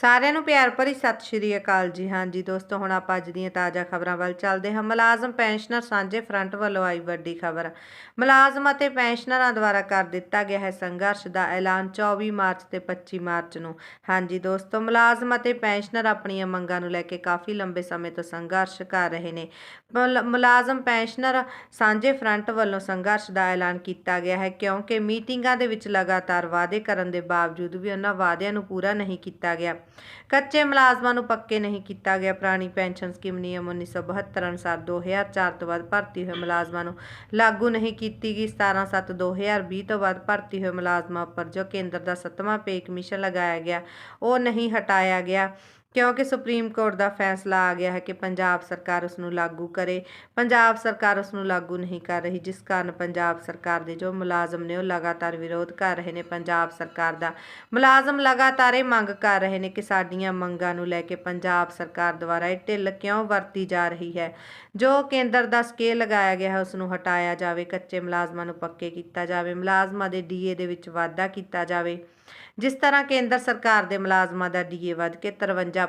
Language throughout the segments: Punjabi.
ਸਾਰਿਆਂ ਨੂੰ ਪਿਆਰ ਭਰੀ ਸਤਿ ਸ਼੍ਰੀ ਅਕਾਲ ਜੀ। ਹਾਂਜੀ ਦੋਸਤੋ, ਹੁਣ ਆਪਾਂ ਅੱਜ ਦੀਆਂ ਤਾਜ਼ਾ ਖਬਰਾਂ ਵੱਲ ਚੱਲਦੇ ਹਾਂ। ਮੁਲਾਜ਼ਮ ਪੈਨਸ਼ਨਰ ਸਾਂਝੇ ਫਰੰਟ ਵੱਲੋਂ ਆਈ ਵੱਡੀ ਖਬਰ। ਮੁਲਾਜ਼ਮ ਅਤੇ ਪੈਨਸ਼ਨਰਾਂ ਦੁਆਰਾ ਕਰ ਦਿੱਤਾ ਗਿਆ ਹੈ ਸੰਘਰਸ਼ ਦਾ ਐਲਾਨ 24 ਮਾਰਚ ਤੇ 25 ਮਾਰਚ ਨੂੰ। ਹਾਂਜੀ ਦੋਸਤੋ, ਮੁਲਾਜ਼ਮ ਅਤੇ ਪੈਨਸ਼ਨਰ ਆਪਣੀਆਂ ਮੰਗਾਂ ਨੂੰ ਲੈ ਕੇ ਕਾਫੀ ਲੰਬੇ ਸਮੇਂ ਤੋਂ ਸੰਘਰਸ਼ ਕਰ ਰਹੇ ਨੇ। ਮੁਲ- ਮੁਲਾਜ਼ਮ ਪੈਨਸ਼ਨਰ ਸਾਂਝੇ ਫਰੰਟ ਵੱਲੋਂ ਸੰਘਰਸ਼ ਦਾ ਐਲਾਨ ਕੀਤਾ ਗਿਆ ਹੈ ਕਿਉਂਕਿ ਮੀਟਿੰਗਾਂ ਦੇ ਵਿੱਚ ਲਗਾਤਾਰ ਵਾਅਦੇ ਕਰਨ ਦੇ ਬਾਵਜੂਦ ਵੀ ਉਹਨਾਂ ਵਾਅਦਿਆਂ ਨੂੰ ਪੂਰਾ ਨਹੀਂ ਕੀਤਾ ਗਿਆ। ਕੱਚੇ ਮੁਲਾਜ਼ਮਾਂ ਨੂੰ ਪੱਕੇ ਨਹੀਂ ਕੀਤਾ ਗਿਆ ਪੁਰਾਣੀ ਪੈਨਸ਼ਨ ਸਕੀਮ ਨਿਯਮ 1972 ਅਨੁਸਾਰ 2004 ਤੋਂ ਬਾਅਦ ਭਰਤੀ ਹੋਏ ਮੁਲਾਜ਼ਮਾਂ ਨੂੰ ਲਾਗੂ ਨਹੀਂ ਕੀਤੀ ਗਈ। 17/7/2020 ਤੋਂ ਬਾਅਦ ਭਰਤੀ ਹੋਏ ਮੁਲਾਜ਼ਮਾਂ ਉੱਪਰ ਜੋ ਕੇਂਦਰ ਦਾ ਸੱਤਵਾਂ ਪੇ ਕਮਿਸ਼ਨ ਲਗਾਇਆ ਗਿਆ, ਉਹ ਨਹੀਂ ਹਟਾਇਆ ਗਿਆ। ਕਿਉਂਕਿ ਸੁਪਰੀਮ ਕੋਰਟ ਦਾ ਫੈਸਲਾ ਆ ਗਿਆ ਹੈ ਕਿ ਪੰਜਾਬ ਸਰਕਾਰ ਉਸ ਨੂੰ ਲਾਗੂ ਕਰੇ। ਪੰਜਾਬ ਸਰਕਾਰ ਉਸ ਨੂੰ ਲਾਗੂ ਨਹੀਂ ਕਰ ਰਹੀ, ਜਿਸ ਕਾਰਨ ਪੰਜਾਬ ਸਰਕਾਰ ਦੇ ਜੋ ਮੁਲਾਜ਼ਮ ਨੇ ਉਹ ਲਗਾਤਾਰ ਵਿਰੋਧ ਕਰ ਰਹੇ ਨੇ। ਪੰਜਾਬ ਸਰਕਾਰ ਦਾ ਮੁਲਾਜ਼ਮ ਲਗਾਤਾਰ ਇਹ ਮੰਗ ਕਰ ਰਹੇ ਨੇ ਕਿ ਸਾਡੀਆਂ ਮੰਗਾਂ ਨੂੰ ਲੈ ਕੇ ਪੰਜਾਬ ਸਰਕਾਰ ਦੁਆਰਾ ਇਹ ਢਿੱਲ ਕਿਉਂ ਵਰਤੀ ਜਾ ਰਹੀ ਹੈ? ਜੋ ਕੇਂਦਰ ਦਾ ਸਕੇਲ ਲਗਾਇਆ ਗਿਆ ਹੈ ਉਸ ਨੂੰ ਹਟਾਇਆ ਜਾਵੇ, ਕੱਚੇ ਮੁਲਾਜ਼ਮਾਂ ਨੂੰ ਪੱਕੇ ਕੀਤਾ ਜਾਵੇ, ਮੁਲਾਜ਼ਮਾਂ ਦੇ ਡੀਏ ਦੇ ਵਿੱਚ ਵਾਧਾ ਕੀਤਾ ਜਾਵੇ। ਜਿਸ ਤਰ੍ਹਾਂ ਕੇਂਦਰ ਸਰਕਾਰ ਦੇ ਮੁਲਾਜ਼ਮਾਂ ਦਾ ਡੀਏ ਵੱਧ ਕੇ 53%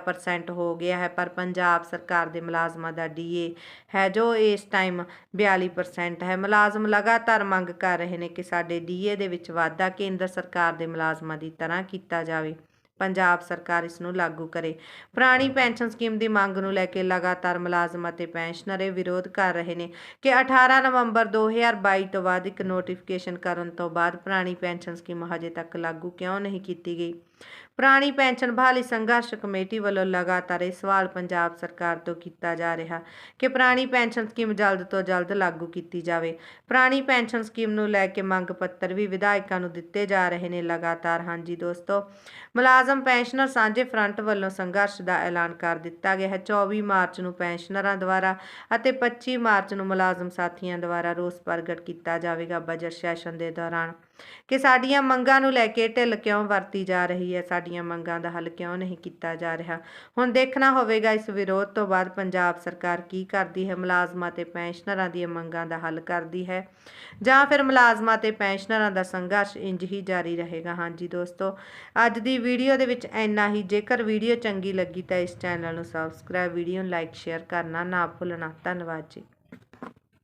ਹੋ ਗਿਆ ਹੈ, ਪਰ ਪੰਜਾਬ ਸਰਕਾਰ ਦੇ ਮੁਲਾਜ਼ਮਾਂ ਦਾ ਡੀਏ ਹੈ ਜੋ ਇਸ ਟਾਈਮ 42% ਹੈ। ਮੁਲਾਜ਼ਮ ਲਗਾਤਾਰ ਮੰਗ ਕਰ ਰਹੇ ਨੇ ਕਿ ਸਾਡੇ ਡੀਏ ਦੇ ਵਿੱਚ ਵਾਧਾ ਕੇਂਦਰ ਸਰਕਾਰ ਦੇ ਮੁਲਾਜ਼ਮਾਂ ਦੀ ਤਰ੍ਹਾਂ ਕੀਤਾ ਜਾਵੇ। ਪੰਜਾਬ ਸਰਕਾਰ ਇਸ ਨੂੰ ਲਾਗੂ ਕਰੇ। ਪੁਰਾਣੀ ਪੈਨਸ਼ਨ ਸਕੀਮ ਦੀ ਮੰਗ ਨੂੰ ਲੈ ਕੇ ਲਗਾਤਾਰ ਮੁਲਾਜ਼ਮ ਅਤੇ ਪੈਨਸ਼ਨਰੇ ਵਿਰੋਧ ਕਰ ਰਹੇ ਨੇ ਕਿ 18 ਨਵੰਬਰ 2022 ਤੋਂ ਬਾਅਦ ਇੱਕ ਨੋਟੀਫਿਕੇਸ਼ਨ ਕਰਨ ਤੋਂ ਬਾਅਦ ਪੁਰਾਣੀ ਪੈਨਸ਼ਨ ਸਕੀਮ ਹਜੇ ਤੱਕ ਲਾਗੂ ਕਿਉਂ ਨਹੀਂ ਕੀਤੀ ਗਈ। ਪੁਰਾਣੀ ਪੈਨਸ਼ਨ ਬਹਾਲੀ ਸੰਘਰਸ਼ ਕਮੇਟੀ ਵੱਲੋਂ ਲਗਾਤਾਰ ਇਹ ਸਵਾਲ ਪੰਜਾਬ ਸਰਕਾਰ ਤੋਂ ਕੀਤਾ ਜਾ ਰਿਹਾ ਕਿ ਪੁਰਾਣੀ ਪੈਨਸ਼ਨ ਸਕੀਮ ਜਲਦ ਤੋਂ ਜਲਦ ਲਾਗੂ ਕੀਤੀ ਜਾਵੇ। ਪੁਰਾਣੀ ਪੈਨਸ਼ਨ ਸਕੀਮ ਨੂੰ ਲੈ ਕੇ ਮੰਗ ਪੱਤਰ ਵੀ ਵਿਧਾਇਕਾਂ ਨੂੰ ਦਿੱਤੇ ਜਾ ਰਹੇ ਨੇ ਲਗਾਤਾਰ। ਹਾਂਜੀ ਦੋਸਤੋ, ਮੁਲਾਜ਼ਮ ਪੈਨਸ਼ਨਰ ਸਾਂਝੇ ਫਰੰਟ ਵੱਲੋਂ ਸੰਘਰਸ਼ ਦਾ ਐਲਾਨ ਕਰ ਦਿੱਤਾ ਗਿਆ ਹੈ। 24 ਮਾਰਚ ਨੂੰ ਪੈਨਸ਼ਨਰਾਂ ਦੁਆਰਾ ਅਤੇ 25 ਮਾਰਚ ਨੂੰ ਮੁਲਾਜ਼ਮ ਸਾਥੀਆਂ ਦੁਆਰਾ ਰੋਸ ਪ੍ਰਗਟ ਕੀਤਾ ਜਾਵੇਗਾ ਬਜਟ ਸੈਸ਼ਨ ਦੇ ਦੌਰਾਨ ਕਿ ਸਾਡੀਆਂ ਮੰਗਾਂ ਨੂੰ ਲੈ ਕੇ ਢਿੱਲ ਕਿਉਂ ਵਰਤੀ ਜਾ ਰਹੀ ਰਹੀ ਹੈ, ਸਾਡੀਆਂ ਮੰਗਾਂ ਦਾ ਹੱਲ ਕਿਉਂ ਨਹੀਂ ਕੀਤਾ ਜਾ ਰਿਹਾ? ਹੁਣ ਦੇਖਣਾ ਹੋਵੇਗਾ ਇਸ ਵਿਰੋਧ ਤੋਂ ਬਾਅਦ ਪੰਜਾਬ ਸਰਕਾਰ ਕੀ ਕਰਦੀ ਹੈ? ਮੁਲਾਜ਼ਮਾਂ ਤੇ ਪੈਨਸ਼ਨਰਾਂ ਦੀਆਂ ਮੰਗਾਂ ਦਾ ਹੱਲ ਕਰਦੀ ਹੈ? ਜਾਂ ਫਿਰ ਮੁਲਾਜ਼ਮਾਂ ਤੇ ਪੈਨਸ਼ਨਰਾਂ ਦਾ ਸੰਘਰਸ਼ ਇੰਜ ਹੀ ਜਾਰੀ ਰਹੇਗਾ? ਹਾਂਜੀ ਦੋਸਤੋ, ਅੱਜ ਦੀ ਵੀਡੀਓ ਦੇ ਵਿੱਚ ਇੰਨਾ ਹੀ। ਜੇਕਰ ਵੀਡੀਓ ਚੰਗੀ ਲੱਗੀ ਤਾਂ ਇਸ ਚੈਨਲ ਨੂੰ ਸਬਸਕ੍ਰਾਈਬ ਵੀਡੀਓ ਨੂੰ ਲਾਈਕ ਸ਼ੇਅਰ ਕਰਨਾ ਨਾ ਭੁੱਲਣਾ। ਧੰਨਵਾਦ ਜੀ।